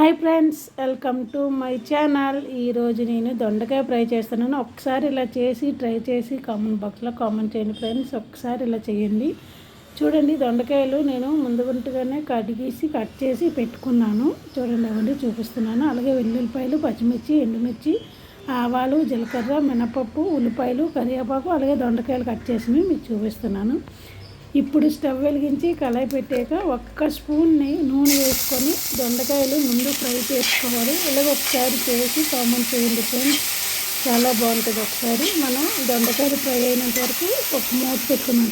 Hi friends welcome to my channel. ఈరోజు నేను దొండకాయ ఫ్రై చేస్తున్నాను. ఒకసారి ఇలా చేసి ట్రై చేసి కామెంట్ బాక్స్లో కామెంట్ చేయండి ఫ్రెండ్స్. ఒకసారి ఇలా చేయండి. చూడండి దొండకాయలు నేను ముందు ముందుగుంటుగానే కడిగేసి కట్ చేసి పెట్టుకున్నాను. చూడండి అవన్నీ చూపిస్తున్నాను. అలాగే వెల్లుల్లిపాయలు పచ్చిమిర్చి ఎండుమిర్చి ఆవాలు జీలకర్ర మినపప్పు ఉల్లిపాయలు కరివేపాకు అలాగే దొండకాయలు కట్ చేసినవి మీకు చూపిస్తున్నాను. ఇప్పుడు స్టవ్ వెలిగించి కళాయి పెట్టాక ఒక్క స్పూన్ని నూనె వేసుకొని దొండకాయలు ముందు ఫ్రై చేసుకోవాలి. ఇలాగ ఒకసారి చేసి కామన్ చేయండి ఫ్రెండ్స్. చాలా బాగుంటుంది ఒకసారి. మనం దొండకాయలు ఫ్రై అయినంత వరకు ఒక మూత పెట్టుకున్నాం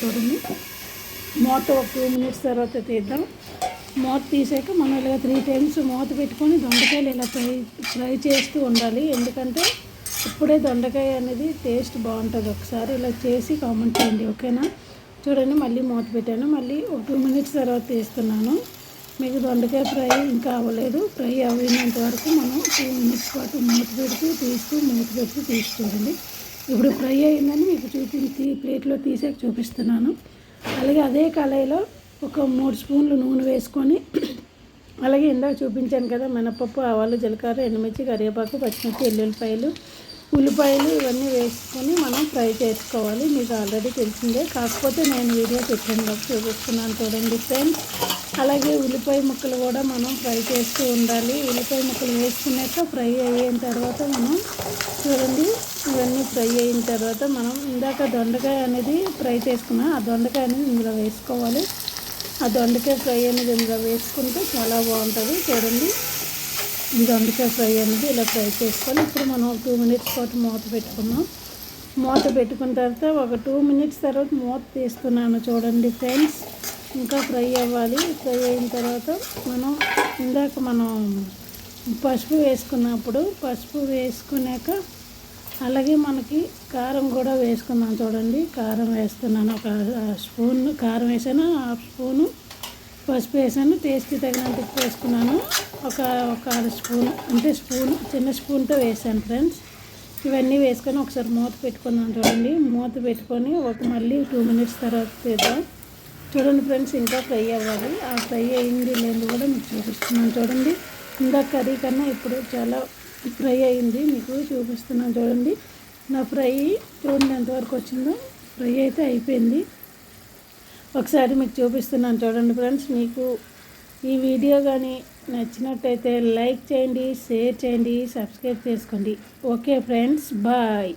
మూత ఒక టూ మినిట్స్ తర్వాత తీద్దాం. మూత తీసాక మనం ఇలా త్రీ టైమ్స్ మూత పెట్టుకొని దొండకాయలు ఇలా ఫ్రై ఫ్రై చేస్తూ ఉండాలి. ఎందుకంటే ఇప్పుడే దొండకాయ అనేది టేస్ట్ బాగుంటుంది. ఒకసారి ఇలా చేసి కామెంట్ చేయండి. ఓకేనా? చూడండి మళ్ళీ మూత పెట్టాను. మళ్ళీ ఒక టూ మినిట్స్ తర్వాత తీస్తున్నాను మీకు దొండకాయ ఫ్రై ఇంకా అవ్వలేదు. ఫ్రై అవ్వినంత వరకు మనం టూ మినిట్స్ పాటు మూత పెడుతూ తీస్తూ మూత పెడుతూ తీసి చూడండి ఇప్పుడు ఫ్రై అయిందని మీకు చూపించి ప్లేట్లో తీసాక చూపిస్తున్నాను. అలాగే అదే కళాయిలో ఒక మూడు స్పూన్లు నూనె వేసుకొని అలాగే ఇందాక చూపించాను కదా మినపప్పు ఆవాలు జీలకర్ర ఎండుమిర్చి కరివేపాకు పచ్చిమిర్చి ఎల్లుల్లిపాయలు ఉల్లిపాయలు ఇవన్నీ వేసుకొని మనం ఫ్రై చేసుకోవాలి. మీకు ఆల్రెడీ తెలిసిందే. కాకపోతే నేను వీడియో పెట్టాను చూపిస్తున్నాను చూడండి ఫ్రెండ్స్. అలాగే ఉల్లిపాయ ముక్కలు కూడా మనం ఫ్రై చేస్తూ ఉండాలి. ఉల్లిపాయ ముక్కలు వేసుకున్నాక ఫ్రై అయిన తర్వాత మనం చూడండి ఇవన్నీ ఫ్రై అయిన తర్వాత మనం ఇందాక దొండకాయ అనేది ఫ్రై చేసుకున్నాం ఆ దొండకాయ అనేది ఇందులో వేసుకోవాలి. ఆ దొండకాయ ఫ్రై అనేది ఇందులో వేసుకుంటే చాలా బాగుంటుంది. చూడండి. దొండకాయ ఫ్రై అనేది ఇలా ఫ్రై చేసుకొని ఇప్పుడు మనం టూ మినిట్స్ పాటు మూత పెట్టుకున్నాం మూత పెట్టుకున్న తర్వాత ఒక టూ మినిట్స్ తర్వాత మూత తీస్తున్నాను చూడండి ఫ్రెండ్స్. ఇంకా ఫ్రై అవ్వాలి. ఫ్రై అయిన తర్వాత మనం ఇందాక మనం పసుపు వేసుకున్నప్పుడు పసుపు వేసుకున్నాక అలాగే మనకి కారం కూడా వేసుకున్నాం చూడండి. కారం వేస్తున్నాను. ఒక స్పూన్ కారం వేసాను. హాఫ్ స్పూను పసుపు వేసాను టేస్ట్కి తగినంత ఉప్పు వేసుకున్నాను. ఒక ఒక అర స్పూన్ అంటే స్పూన్ చిన్న స్పూన్తో వేసాను ఫ్రెండ్స్. ఇవన్నీ వేసుకొని ఒకసారి మూత పెట్టుకున్నాను చూడండి మూత పెట్టుకొని ఒక మళ్ళీ టూ మినిట్స్ తర్వాత తీద్దాం చూడండి ఫ్రెండ్స్ ఇంకా ఫ్రై అవ్వాలి. ఆ ఫ్రై అయింది లేదు కూడా మీకు చూపిస్తున్నాను చూడండి. ఇందాక కర్రీ కన్నా ఇప్పుడు చాలా ఫ్రై అయింది మీకు చూపిస్తున్నాను చూడండి. నా ఫ్రై చూడండి ఎంతవరకు వచ్చిందో ఫ్రై అయితే అయిపోయింది. ఒకసారి మీకు చూపిస్తున్నాను చూడండి ఫ్రెండ్స్ మీకు ఈ వీడియో కానీ నచ్చినట్టయితే లైక్ చేయండి షేర్ చేయండి సబ్స్క్రైబ్ చేసుకోండి. Okay friends bye.